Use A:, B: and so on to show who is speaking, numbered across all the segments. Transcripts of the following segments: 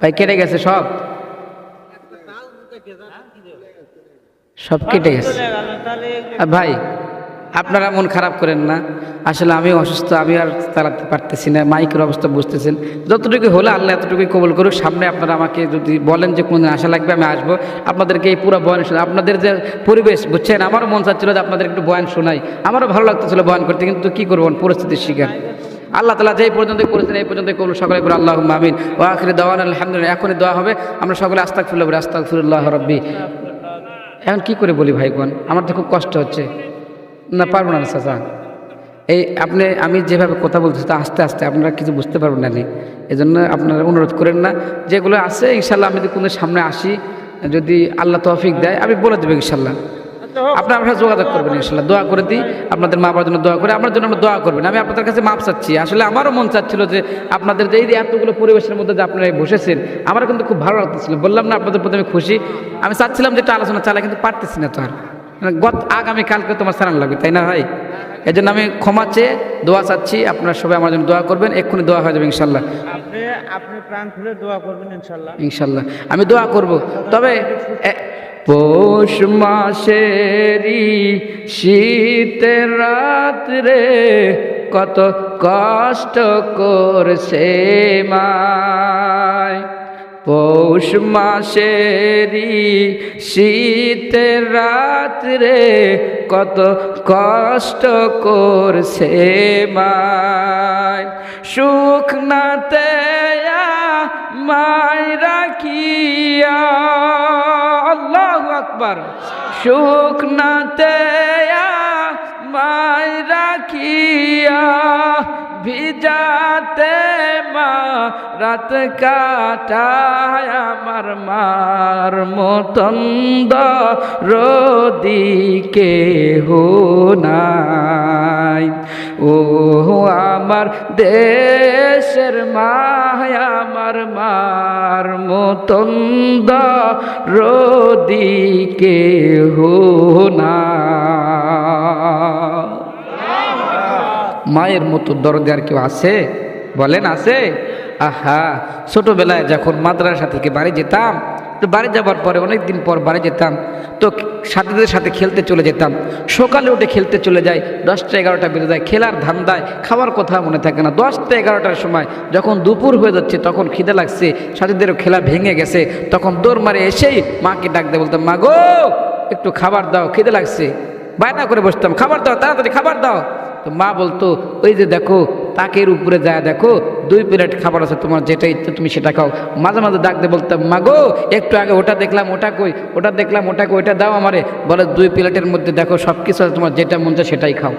A: ভাই, কেটে গেছে সব? সব কেটে গেছে। ভাই, আপনারা মন খারাপ করেন না। আসলে আমি অসুস্থ, আমি আর চালাতে পারতেছি না, মাইকের অবস্থা বুঝতেছেন। যতটুকু হলে আল্লাহ এতটুকুই কবল করুক। সামনে আপনারা আমাকে যদি বলেন যে কোনদিন আশা লাগবে, আমি আসব। আপনাদেরকে এই পুরো বয়ান শোনা আপনাদের যে পরিবেশ, বুঝছেন? আমারও মন চাচ্ছিল যে আপনাদের একটু বয়ান শোনাই। আমারও ভালো লাগতেছিল বয়ান করতে, কিন্তু কি করব? পরিস্থিতির শিকার। আল্লাহ তালা যেই পর্যন্ত করেছেন এই পর্যন্ত কবল সকলে করে আল্লাহ মামিন ও আখরি দেওয়ান, আলহামদুলিল্লাহ। এখনই দেওয়া হবে। আমরা সকলে আস্তাক ফুল্লাহ আস্তাক ফুল্লাহ রব্বি। এখন কি করে বলি ভাই বোন? আমার তো খুব কষ্ট হচ্ছে। না, পারব না চাচা। এই আপনি, আমি যেভাবে কথা বলতেছি তা আস্তে আস্তে আপনারা কিছু বুঝতে পারবেন না নি। এই জন্য আপনারা অনুরোধ করেন না। যেগুলো আছে, ইনশাল্লাহ আমি যদি কোনো সামনে আসি, যদি আল্লাহ তৌফিক দেয়, আমি বলে দেবো ইনশাল্লাহ। আপনারা আপনারা যোগাযোগ করবেন ইনশাল্লাহ দোয়া করে দিই। আপনাদের মা বাবার জন্য দোয়া করে। আমার জন্য আমরা দোয়া করবেন। আমি আপনাদের কাছে মাপ চাচ্ছি। আসলে আমারও মন চাচ্ছিল যে আপনাদের যে এই এতগুলো পরিবেশের মধ্যে যে আপনারা বসেছেন আমার কিন্তু খুব ভালো লাগতেছিল। বললাম না আপনাদের প্রতি আমি খুশি। আমি চাচ্ছিলাম যে একটা আলোচনা চালাই কিন্তু পারতেছি না তো আর। গত আগামী কালকে তোমার সারান লাগবে তাই না ভাই? এই জন্য আমি ক্ষমা চেয়ে দোয়া চাচ্ছি। আপনারা সবাই আমার জন্য দোয়া করবেন। এক্ষুনি দোয়া হয়ে যাবে ইনশাল্লাহ
B: আপনি আপনি প্রাণ খুলে দোয়া করবেন ইনশাল্লাহ
A: ইনশাল্লাহ আমি দোয়া করব। তবে পৌষ মাসেরি শীতের রাত্রে কত কষ্ট করছে মায়। পৌষ মাসেরি শীতের রাত্রে কত কষ্ট করছে মায়। সুখ নাতে মায় রাখিয়া আল্লাহু আকবর। সুখ নাতে মায় রাখিয়া ভিজাতে মা রাত কাটায় আমার মার মতন রদিকে হো নাই ও আমার দেশের মায় আমার মার মতন রদিকে হো না মায়ের মতো দরদে আর কেউ আছে? বলেন, আছে? আহা, ছোটবেলায় যখন মাদ্রাসা থেকে বাড়ি যেতাম, তো বাড়ি যাবার পরে অনেক দিন পর বাড়ি যেতাম, তো সাথীদের সাথে খেলতে চলে যেতাম। সকালে উঠে খেলতে চলে যাই, দশটা এগারোটা বেজে যায়, খেলার ধান্দায়, খাওয়ার কথা মনে থাকে না। দশটা এগারোটার সময় যখন দুপুর হয়ে যাচ্ছে, তখন খিদে লাগছে, সাথীদেরও খেলা ভেঙে গেছে। তখন দৌড় মারে এসেই মাকে ডাক দিয়ে বলতাম, মা গো, একটু খাবার দাও, খিদে লাগছে। বায়না করে বসতাম, খাবার দাও, তাড়াতাড়ি খাবার দাও। তো মা বলতো, ওই যে দেখো, তাকের উপরে যা দেখো, দুই প্লেট খাবার আছে, তোমার যেটা ইচ্ছে তুমি সেটা খাও। মাঝে মাঝে ডাক দিয়ে বলতাম, মা গো, একটু আগে ওটা দেখলাম, ওটা কই? ওটা দেখলাম, ওটা কই? ওটা দাও আমারে। বলে, দুই প্লেটের মধ্যে দেখো সব কিছু আছে, তোমার যেটা মন চায় সেটাই খাও।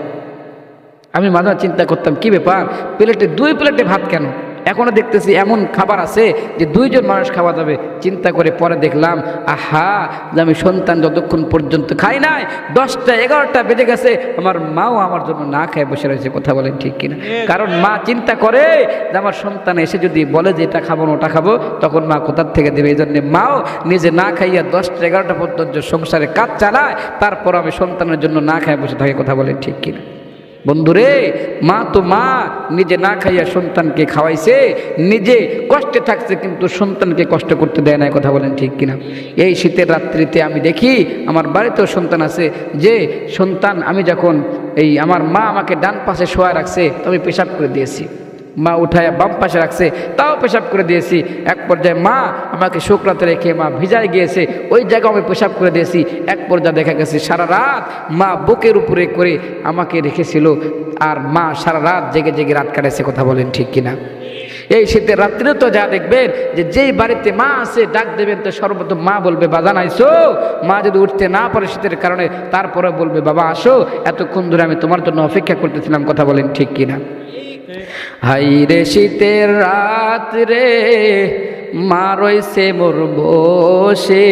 A: আমি মাঝে চিন্তা করতাম, কি ব্যাপার? প্লেটে, দুই প্লেটে ভাত কেন? এখনও দেখতেছি এমন খাবার আছে যে দুইজন মানুষ খাওয়া যাবে। চিন্তা করে পরে দেখলাম আহা যে আমি সন্তান যতক্ষণ পর্যন্ত খাই নাই দশটা এগারোটা বেজে গেছে আমার মাও আমার জন্য না খায় বসে রয়েছে কথা বলেন ঠিক কিনা? কারণ মা চিন্তা করে যে আমার সন্তান এসে যদি বলে যে এটা খাব না ওটা খাব তখন মা কোথার থেকে দেবে? এই জন্যে মাও নিজে না খাইয়া দশটা এগারোটা পর্যন্ত সংসারে কাজ চালায় তারপর আমি সন্তানের জন্য না খায় বসে থাকে কথা বলেন ঠিক কিনা? বন্ধুরে, মা তো মা, নিজে না খাইয়া সন্তানকে খাওয়াইছে, নিজে কষ্টে থাকছে, কিন্তু সন্তানকে কষ্ট করতে দেয় না কথা বলেন ঠিক কিনা? এই শীতের রাত্রিতে আমি দেখি, আমার বাড়িতেও সন্তান আছে, যে সন্তান আমি যখন এই আমার মা আমাকে ডান পাশে শোয়া রাখছে আমি পেশাব করে দিয়েছি। মা উঠায় বাম পাশে রাখছে, তাও পেশাব করে দিয়েছি। এক পর্যায়ে মা আমাকে শুক্রাতে রেখে মা ভিজায় গিয়েছে, ওই জায়গায় আমি পেশাব করে দিয়েছি। এক পর্যায়ে দেখা গেছে সারা রাত মা বুকের উপরে করে আমাকে রেখেছিল, আর মা সারা রাত জেগে জেগে রাত কাটাইছে, কথা বলেন ঠিক কিনা? এই শীতের রাত্রেও তো যা দেখবেন, যে যেই বাড়িতে মা আছে, ডাক দেবেন তো সর্বপ্রথম মা বলবে বাজান আইসো মা যদি উঠতে না পারে শীতের কারণে, তারপরে বলবে, বাবা, আসো। এতক্ষণ ধরে আমি তোমার জন্য অপেক্ষা করতেছিলাম, কথা বলেন ঠিক কিনা? হাই রে শীতের রাত রে মা রইছে মোর বসে।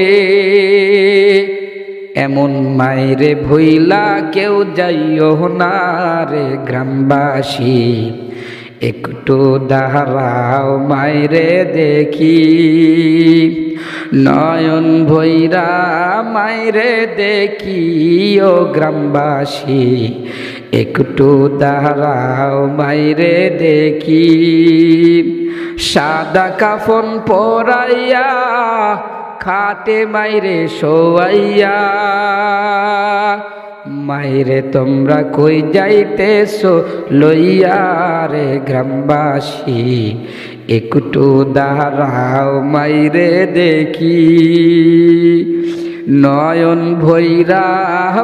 A: এমন মায়েরে ভইলা কেউ যাইও না রে গ্রামবাসী। একটু দাঁড়াও মায়েরে দেখি। নয়ন ভৈরা মায়েরে দেখি ও গ্রামবাসী। একটু দাঁড়াও, মাইরে দেখি। সাদা কাফন পরাইয়া, খাটে মাইরে শোয়াইয়া। মাইরে তোমরা কই যাইতেছো, লইয়া রে গ্রামবাসী। একটু দাঁড়াও, মাইরে দেখি। নয়ন ভৈরা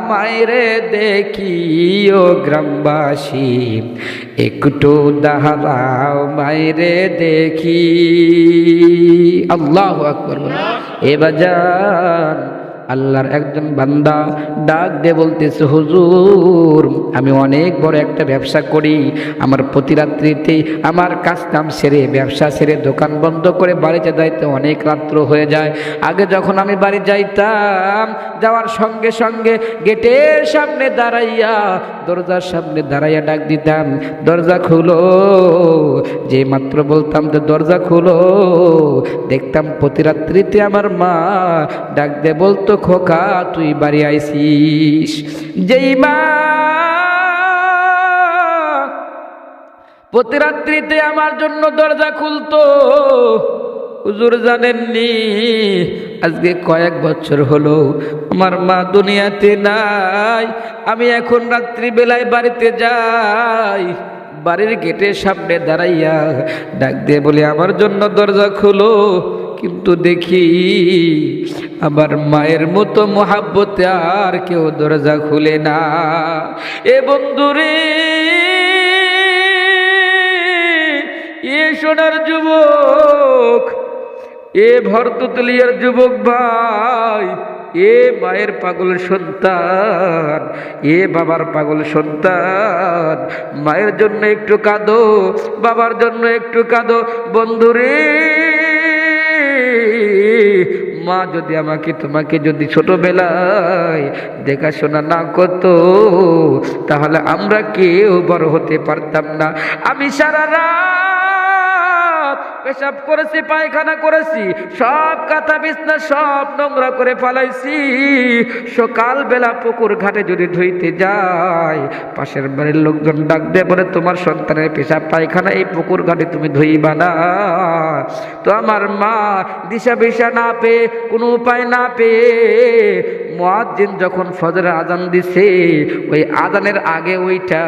A: মায়রে দেখি ও গ্রামবাসী। একটু দাঁড়াও মায়রে দেখি। আল্লাহ আকবর এ বাজান আল্লাহর একজন বান্দা ডাক দিয়ে বলতেছে, হুজুর, আমি অনেক বড় একটা ব্যবসা করি। আমার প্রতি রাত্রিতে আমার কাজ কাম সেরে, ব্যবসা সেরে দোকান বন্ধ করে বাড়িতে যাইতে অনেক রাত্র হয়ে যায়। আগে যখন আমি বাড়ি যাইতাম, যাওয়ার সঙ্গে সঙ্গে গেটের সামনে দাঁড়াইয়া, দরজার সামনে দাঁড়াইয়া ডাক দিতাম, দরজা খুলো। যে মাত্র বলতাম যে, দরজা খুলো। দেখতাম প্রতি রাত্রিতে আমার মা ডাক দে বলতো খোকা, তুই বাড়ি আইসিস। যেই মা প্রতি রাত্রিতে আমার জন্য দরজা খুলতো। হুজুর জানেননি, আজকে কয়েক বছর হলো আমার মা দুনিয়াতে নাই। আমি এখন রাত্রি বেলায় বাড়িতে যাই। বাড়ির গেটের সামনে দাঁড়াইয়া ডাক দিয়ে বলি, আমার জন্য দরজা খুলো। কিন্তু দেখি আমার মায়ের মতো মহাব্বতে আর কেউ দরজা খুলে না। এ বন্ধুরে, এ সোনার যুবক, এ ভরতুতলিয়ার যুবক ভাই, এ মায়ের পাগল সন্তান, এ বাবার পাগল সন্তান। মায়ের জন্য একটু কাঁদো, বাবার জন্য একটু কাঁদো। বন্ধুরে মা যদি আমাকে, তোমাকে যদি ছোটবেলায় দেখাশোনা না করতো, তাহলে আমরা কেউ বড় হতে পারতাম না। আমি সারা রাত পেশাব করেছি, পায়খানা করেছি, সব কাঁথা বিছনা সব নোংরা করে ফালাইছি। সকাল বেলা পুকুর ঘাটে যদি ধুইতে যায় পাশের বাড়ির লোকজন ডাক দিয়ে, বলে, তোমার সন্তানের পেশাব পায়খানা, এই পুকুর ঘাটে তুমি ধুইবা না। তো আমার মা দিশা বিশা না পেয়ে, কোনো উপায় না পেয়ে মুয়াজ্জিন যখন ফজরের আজান দিছে, ওই আজানের আগে ওইটা,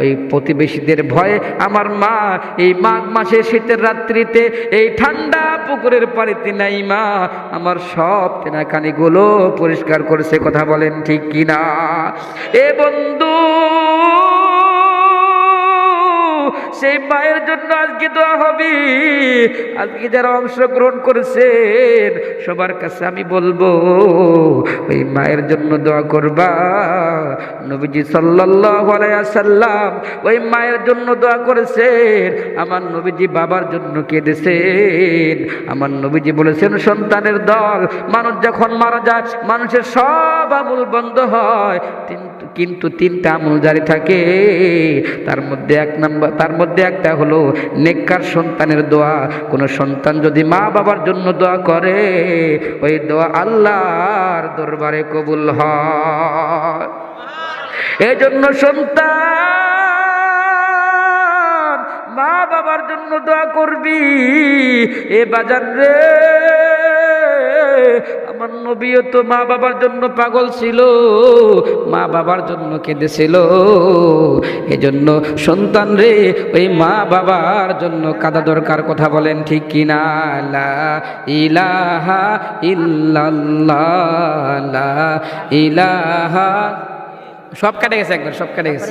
A: ওই প্রতিবেশীদের ভয়ে, আমার মা, এই মাঘ মাসে শীতের রাত্রিতে এই ঠান্ডা পুকুরের পানিতে নাই মা, আমার সব তেনাকানিগুলো পরিষ্কার করেছে। কথা বলেন ঠিক কিনা? এ বন্ধু সেই মায়ের জন্য আজকে দোয়া হবে। আজকে যারা অংশগ্রহণ করেছেন, সবার কাছে আমি বলব, ওই মায়ের জন্য দোয়া করবা। নবীজি সাল্লাম ওই মায়ের জন্য দোয়া করেছেন। আমার নবীজি বাবার জন্য কেঁদেছেন। আমার নবীজি বলেছেন, সন্তানের দল, মানুষ যখন মারা যায়, মানুষের সব আমূল বন্ধ হয়। কিন্তু কিন্তু তিনটা আমল জারি থাকে। তার মধ্যে এক নাম্বার, তার মধ্যে একটা হলো নেককার সন্তানের দোয়া। কোনো সন্তান যদি মা বাবার জন্য দোয়া করে, ওই দোয়া আল্লাহর দরবারে কবুল হয়। এই জন্য সন্তান, মা বাবার জন্য দোয়া করবি। এ বাজার রে আমার নবীও তো মা বাবার জন্য পাগল ছিল, মা বাবার জন্য কেঁদেছিল। এজন্য সন্তান রে, ওই মা বাবার জন্য কাদা দরকার কথা বলেন ঠিক কিনা ইলাহা ইল্লাল্লাহ ইলাহা। সব কেটে গেছে একবার, সব কেটে গেছে।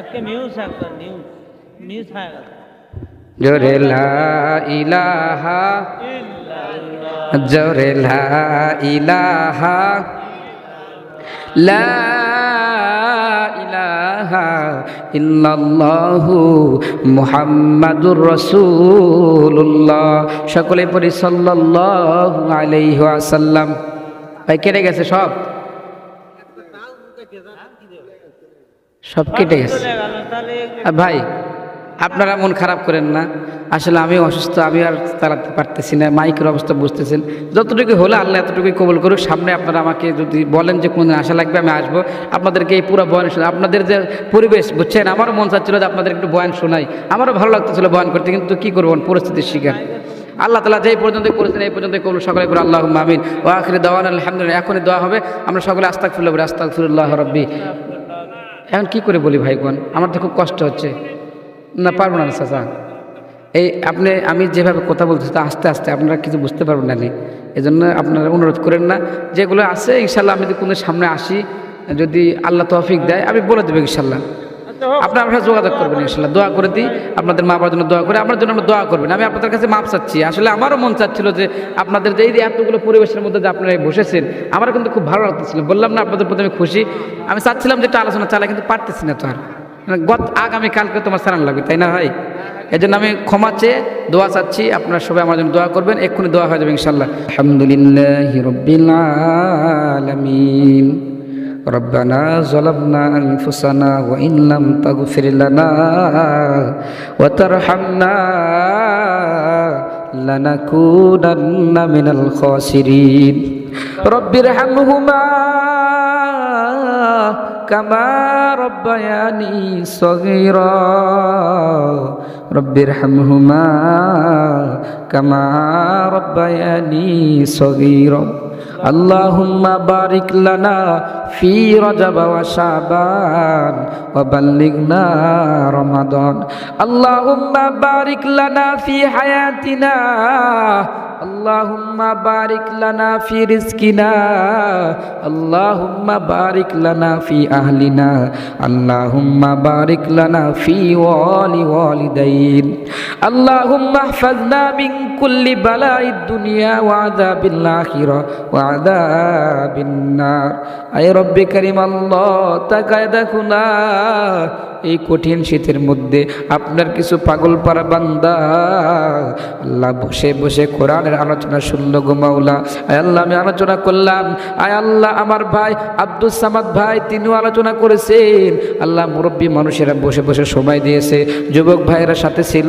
B: একটা নিউজ একটা নিউজ নিউজ হয়ে গেছে
A: জোরে লা ইলাহা জোরে লা ইলাহা লা ইলাহা ইল্লাল্লাহু মুহাম্মাদুর রাসূলুল্লাহ। সকলে পড়ি সাল্লাল্লাহু আলাইহি ওয়াসাল্লাম। ভাই কেটে গেছে সব? সব কেটে গেছে। ভাই আপনারা মন খারাপ করেন না। আসলে আমি অসুস্থ আমি আর চালাতে পারতেছি না, মাইকের অবস্থা বুঝতেছেন। যতটুকু হলে আল্লাহ এতটুকুই কবল করুক। সামনে আপনারা আমাকে যদি বলেন যে কোন আশা লাগবে আমি আসব। আপনাদেরকে এই পুরো বয়ান শোনা আপনাদের যে পরিবেশ, বুঝছেন? আমারও মন চাচ্ছিল যে আপনাদের একটু বয়ান শোনাই। আমারও ভালো লাগতেছিল বয়ান করতে, কিন্তু কি করব? পরিস্থিতির শিকার। আল্লাহ তালা যেই পর্যন্ত করেছেন, এই পর্যন্ত কবুল। সকলে করে আল্লাহ মামিন ও আখরি দেওয়ান আলহামদুলিল্লাহ। এখনই দেওয়া হবে। আমরা সকলে আস্তাক ফুল্লাহ আস্তাক ফুল্লাহ রব্বি। এখন কি করে বলি ভাইগণ আমার তো খুব কষ্ট হচ্ছে। না পারব না চাচা। এই আপনি আমি যেভাবে কথা বলতেছি তা আস্তে আস্তে আপনারা কিছু বুঝতে পারবেন না এই জন্য আপনারা অনুরোধ করেন না। যেগুলো আছে ইনশাল্লাহ আমি যদি কোনো সামনে আসি যদি আল্লাহ তৌফিক দেয় আমি বলে দেবো ইনশাল্লাহ
B: আচ্ছা
A: আপনারা আপনারা যোগাযোগ করবেন ইনশাল্লাহ দোয়া করে দিই আপনাদের মা বাবার জন্য দোয়া করে আপনার জন্য আমরা দোয়া করবেন। আমি আপনাদের কাছে মাপ চাচ্ছি। আসলে আমারও মন চাচ্ছিল যে আপনাদের যে এই এতগুলো পরিবেশের মধ্যে যে আপনারা বসেছেন আমারও কিন্তু খুব ভালো লাগতেছিল। বললাম না আপনাদের প্রতি আমি খুশি। আমি চাচ্ছিলাম যে একটা আলোচনা চালাই কিন্তু পারতেছি না তো আর। গত আগামীকালকে তোমার সারান লাগবে তাই না ভাই এই জন্য আমি ক্ষমা চেয়ে দোয়া চাচ্ছি আপনারা সবাই আমার জন্য দোয়া করবেন এক্ষুনি দোয়া হয়ে যাবে ইনশাল্লাহ আলহামদুলিল্লাহ রব্বিল আলামিন ربنا ظلمنا أنفسنا وإن لم تغفر لنا وترحمنا لنكونن من الخاسرين رب ارحمهما كما ربياني صغيرا رب ارحمهما كما ربياني صغيرا اللهم بارك لنا في رجب وشعبان وبلغنا رمضان اللهم بارك لنا في حياتنا আল্লাহুম্মা বারিক লানা ফি রিজকিনা, আল্লাহুম্মা বারিক লানা ফি আহলিনা, আল্লাহুম্মা বারিক লানা ফি ওয়ালি ওয়ালিদাইন। আল্লাহুম্মা ইহফাজনা মিন কুল্লি বালাইদ দুনিয়া ওয়া আযাবিল আখিরা ওয়া আযাবিন নার। আয় রব্বে করিম আল্লাহ, তাকায় দেখো এই কঠিন শীতের মধ্যে আপনার কিছু পাগল পারা বান্দা, আল্লাহ বসে বসে কোরআনের আলোচনা শুনল গো মাওলা। আয় আল্লাহ, আমি আলোচনা করলাম। আয় আল্লাহ, আমার ভাই আব্দুল সামাদ ভাই, তিনিও আলোচনা করেছেন। আল্লাহ মুরব্বী মানুষেরা বসে বসে সময় দিয়েছে। যুবক ভাইয়েরা সাথে ছিল।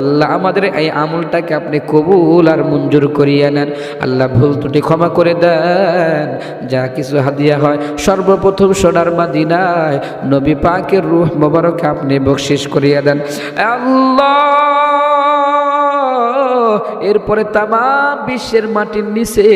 A: আল্লাহ আমাদের এই আমলটাকে আপনি কবুল আর মঞ্জুর করিয়ে নেন। আল্লাহ ভুল ত্রুটি ক্ষমা করে দেন। যা কিছু হাদিয়া হয়, সর্বপ্রথম সোনার মাদিনায় নবী পাকের রুহ মোবারক আপনি বকশিস করিয়ে দেন। এরপরে তাম বিশ্বের মাটির নিচে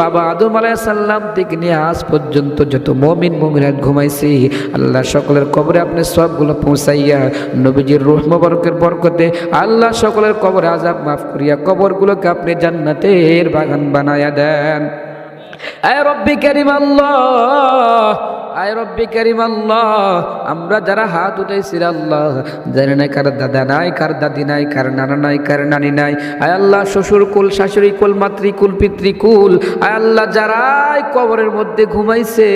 A: বাবা আদম আলাইসাল্লাম থেকে নিয়ে আজ পর্যন্ত যত মমিন মমিনাত ঘুমাইছে, আল্লাহ সকলের কবরে আপনি সবগুলো পৌঁছাইয়া নবীজির রুহ মোবারকের বরকতে আল্লাহ সকলের কবরে আজাব মাফ করিয়া কবরগুলোকে আপনি জান্নাতের বাগান বানায়া দেন। রব্বি করিম আল্লাহ! আয় রব্বি করিম আল্লাহ। আমরা যারা হাত উঠাইছি রে আল্লাহ, জানি নাই কার দাদা নাই, কার দাদি নাই, কার নানা নাই, কার নানি নাই। আয় আল্লাহ শ্বশুর কুল, শাশুড়ি কুল মাতৃকুল পিতৃকুল আয় আল্লাহ যারাই কবরের মধ্যে ঘুমাইছে,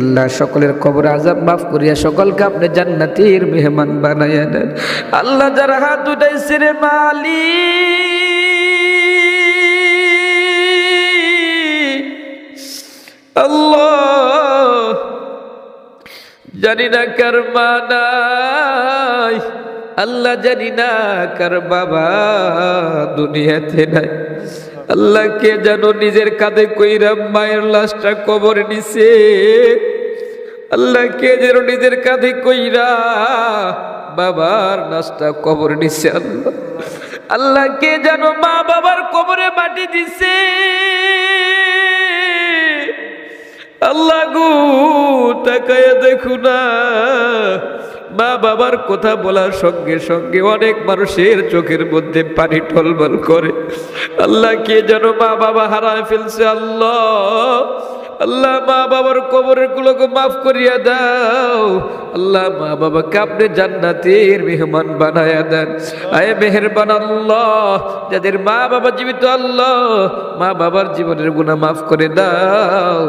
A: আল্লাহ সকলের কবর আজাব মাফ করিয়া সকলকে আপনি জান্নাতির মেহমান বানাইয়া দেন। আল্লাহ যারা হাত উঠাইছে রে মালিক আল্লাহ, জানি না কার মা আল্লাহ জানি না কার বাবা, দুনিয়াতে নাই। আল্লাহ কে জানো নিজের কাঁধে কইরা মায়ের লাশটা কবর নিছে। আল্লাহ কে যেন নিজের কাঁধে কইরা বাবার লাশটা কবর নিছে আল্লাহ। আল্লাহ কে জানো মা বাবার কবরে মাটি দিছে। আল্লাহ গু, তাকায় দেখু না। মা বাবার কথা বলার সঙ্গে সঙ্গে অনেক মানুষের চোখের মধ্যে পানি টলমল করে। আল্লাহ কে যেন মা বাবা হারায় ফেলছে, আল্লাহ। আল্লাহ মা বাবার কবরের গুলোকে মাফ করিয়া দাও। আল্লাহ মা বাবাকে আপনি জান্নাতের মেহমান বানায়া দেন। আয় মেহেরবান আল্লাহ, যাদের মা বাবা জীবিত আল্লাহ, মা বাবার জীবনের গুণা মাফ করে দাও।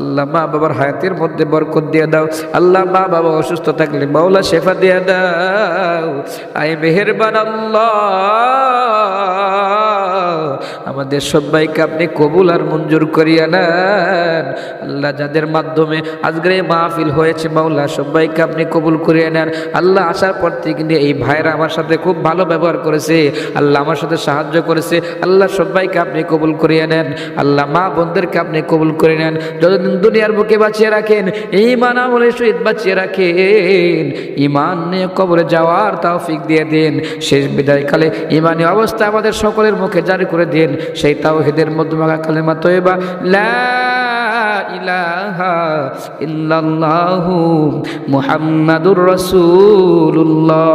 A: আল্লাহ মা বাবার হায়াতের মধ্যে বরকত দিয়ে দাও। আল্লাহ মা বাবা অসুস্থ থাকলে মাওলা শেফা দিয়ে দাও। আয় মেহেরবান আল্লাহ। আমাদের সবাইকে আপনি কবুল আর মঞ্জুর করিয়া নেন। আল্লাহ যাদের মাধ্যমে আজকের মাহফিল হয়েছে, মাওলা সবাইকে আপনি কবুল করিয়ে নেন। আল্লাহ আসার পর থেকে এই ভাইরা আমার সাথে খুব ভালো ব্যবহার করেছে। আল্লাহ আমার সাথে সাহায্য করেছে। আল্লাহ সবাইকে আপনি কবুল করিয়ে নেন। আল্লাহ মা বোনদেরকে আপনি কবুল করে নেন। যতদিন দুনিয়ার বুকে বাঁচিয়ে রাখেন ইমান আমলে শহীদ বাঁচিয়ে রাখেন। ইমান নিয়ে কবরে যাওয়ার তৌফিক দিয়ে দেন। শেষ বিদায়কালে ইমানি অবস্থা আমাদের সকলের মুখে জারি করে দেন। সেই তাওহিদের মধ্যমাগা কালেমা তৈবা লা ইলাহা ইল্লাল্লাহু মুহাম্মাদুর রাসূলুল্লাহ।